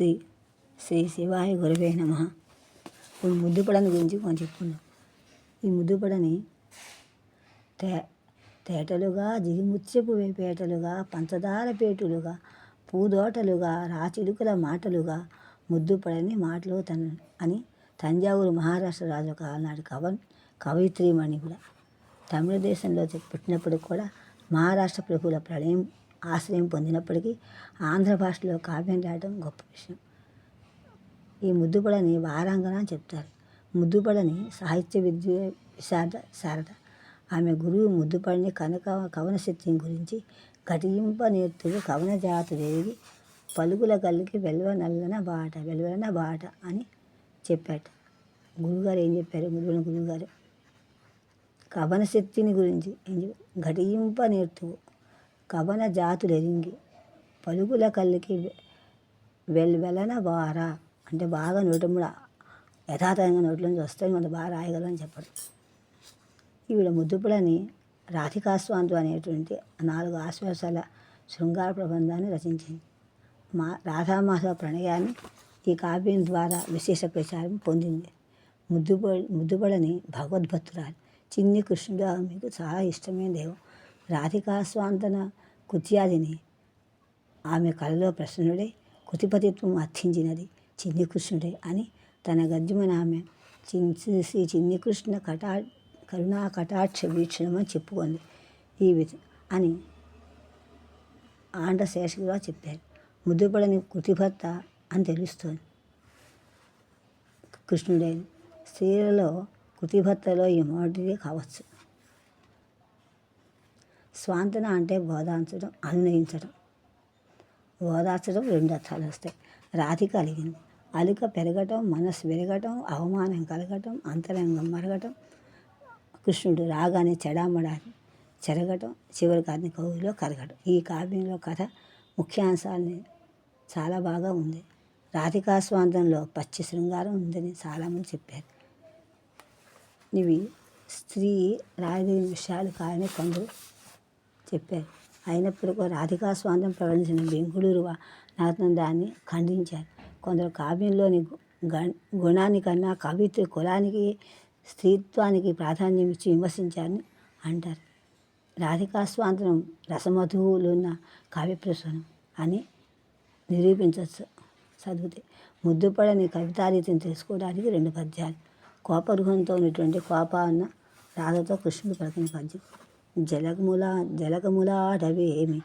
శ్రీ శ్రీ శివాయ గురవే నమ. ఇప్పుడు ముద్దుపడని గురించి మనం చెప్పుకున్నాం ఈ ముద్దుపడని తే తేటలుగా జిగిముత్యపు పేటలుగా పంచదార పేటులుగా పూదోటలుగా రాచిలుకల మాటలుగా ముద్దుపడని మాటలు తన అని తంజావూరు మహారాష్ట్ర రాజు కాలనాడు కవన్ కవయిత్రీమణి కూడా తమిళ దేశంలో పుట్టినప్పుడు కూడా మహారాష్ట్ర ప్రభుల ప్రళయం ఆశ్రయం పొందినప్పటికీ ఆంధ్ర భాషలో కావ్యం రాయడం గొప్ప విషయం. ఈ ముద్దుపడని వారాంగన అని చెప్తారు. ముద్దుపడని సాహిత్య విద్య విశారద శారద. ఆమె గురువు ముద్దుపడని కనక కవన శక్తిని గురించి ఘటింప నేర్తులు కవన జాతి రేగి పలుకుల కలిగి వెలువ నల్లన బాట వెలువలన బాట అని చెప్పాట. గురుగారు ఏం చెప్పారు? ముద్దుపడిన గురువుగారు. కవన శక్తిని గురించి ఏం చెప్పారు ఘటింప నేర్తువు కవన జాతులు ఎరింగి పలుకుల కళ్ళకి వెల్వెలన బారా అంటే బాగా నోటముడ యథాతథంగా నోట్లోంచి వస్తాయి మనం బాగా రాయగలని చెప్పడం ఈవిడ ముద్దుపులని రాధికాస్వాంతు అనేటువంటి నాలుగు ఆశ్వాసాల శృంగార ప్రబంధాన్ని రచించింది. మా రాధామాధ ప్రణయాన్ని ఈ కావ్యం ద్వారా విశేష ప్రచారం పొందింది. ముద్దుబ ముద్దుపడని భగవద్భక్తురాలు చిన్ని కృష్ణుడు మీకు చాలా ఇష్టమైన దేవుడు రాధికాస్వాంతన కుత్యాదిని. ఆమె కళలో ప్రసన్నుడే కుతిపతిత్వం అర్థించినది చిన్ని కృష్ణుడే అని తన గద్యమున ఆమె శ్రీ చిన్ని కృష్ణ కటా కరుణా కటాక్ష వీక్షణమని చెప్పుకుంది. ఈ విధ అని ఆండ శేషగిరిగా చెప్పారు. ముద్దుపడని కృతిభర్త అని తెలుస్తోంది. కృష్ణుడే స్త్రీలలో కృతిభర్తలో ఈ మొదటిదే కావచ్చు. స్వాంతన అంటే బోధాంచడం అన్వయించడం. ఓదార్చడం రెండు అర్థాలు వస్తాయి. రాతి కలిగింది. అలుక పెరగటం మనసు పెరగటం అవమానం కలగటం అంతరంగం మరగటం. కృష్ణుడు రాగానే చెడామడాన్ని చెరగటం చివరికి అన్ని కవులో కరగటం. ఈ కావ్యంలో కథ ముఖ్యాంశాలని చాలా బాగా ఉంది. రాధికా స్వాంతంలో పచ్చి శృంగారం ఉందని చాలామంది చెప్పారు. ఇవి స్త్రీ రాయలేని విషయాలు కానీ కొందరు చెప్పారు. అయినప్పటికీ రాధికా స్వాంతం ప్రవహించిన బెంగుళూరు నాథన్ దాన్ని ఖండించారు. కొందరు కావ్యంలోని గుణాని కన్నా కవిత్వ కులానికి స్త్రీత్వానికి ప్రాధాన్యం ఇచ్చి విమర్శించారని అంటారు. రాధికా స్వాతంత్రం రసమధువులున్న కావ్యప్రసనం అని నిరూపించవచ్చు. చదివితే ముద్దుపడని కవితారీతిని తెలుసుకోవడానికి రెండు పద్యాలు. కోపగృహంతో ఉన్నటువంటి కోప అన్న రాధతో కృష్ణుడు పలికిన పద్యం. జలగముల జలగములాడవేమి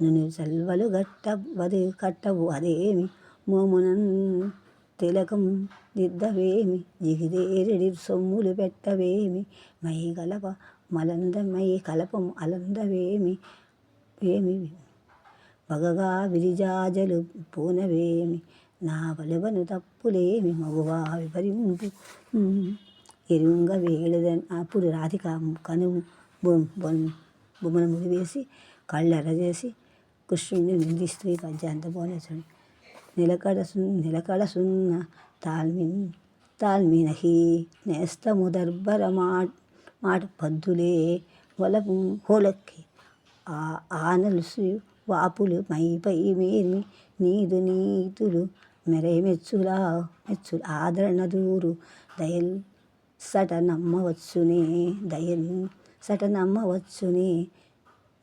నువ్వు సెల్వలు గట్టవది కట్టవు అదేమి మోమునన్ తిలకం దిద్దవేమి జిగిదేరెడి సొమ్ములు పెట్టవేమి మై. గలప మలందమై కలపం అలందవేమి ఏమి బగగా విరిజాజలు పూనవేమి నా వలువను తప్పులేమి మగువా విపరింపు ఎరుంగ వేళదని అప్పుడు రాధిక కనుము బొమ్మన ముడివేసి కళ్ళు ఎర్రజేసి కృష్ణుడిని నిందిస్తూ ఈ పద్యం అంత నిలకడ సున్ నిలకడ సున్న తాల్మిన్ తాల్మినహి నేస్తము దర్బర మాట మాట పద్దులే వలపు హోలక్కి. ఆ ఆనలుసు వాపులు మైపై మీరి నీదు నీతులు మెరే మెచ్చులా మెచ్చులు ఆదరణ దూరు దయల్ సట నమ్మవచ్చునే దయల్ సటనమ్మవచ్చుని.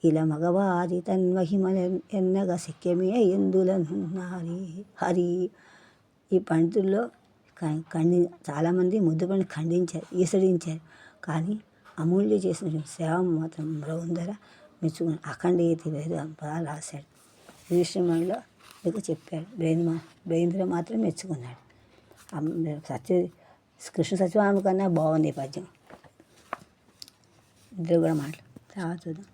ఇలా మగవారి తన్మహిమల ఎన్నగా శక్యమే ఎందులనున్నారి హరి ఈ పండితుల్లో ఖండి చాలామంది ముద్దుపని ఖండించారు ఈసడించారు కానీ అమూల్య చేసిన సేవ మాత్రం బృందర మెచ్చుకుని అఖండీతి వేద బాగా రాశాడు. శ్రీశ్రీమణిలో ఇక చెప్పాడు బ్రేంద్ర బ్రేంద్ర మాత్రం మెచ్చుకున్నాడు. సత్య కృష్ణ సత్యభామ కన్నా బాగుంది ఈ పద్యం. ఇద్దరు కూడా మాటలు తర్వాత చూద్దాం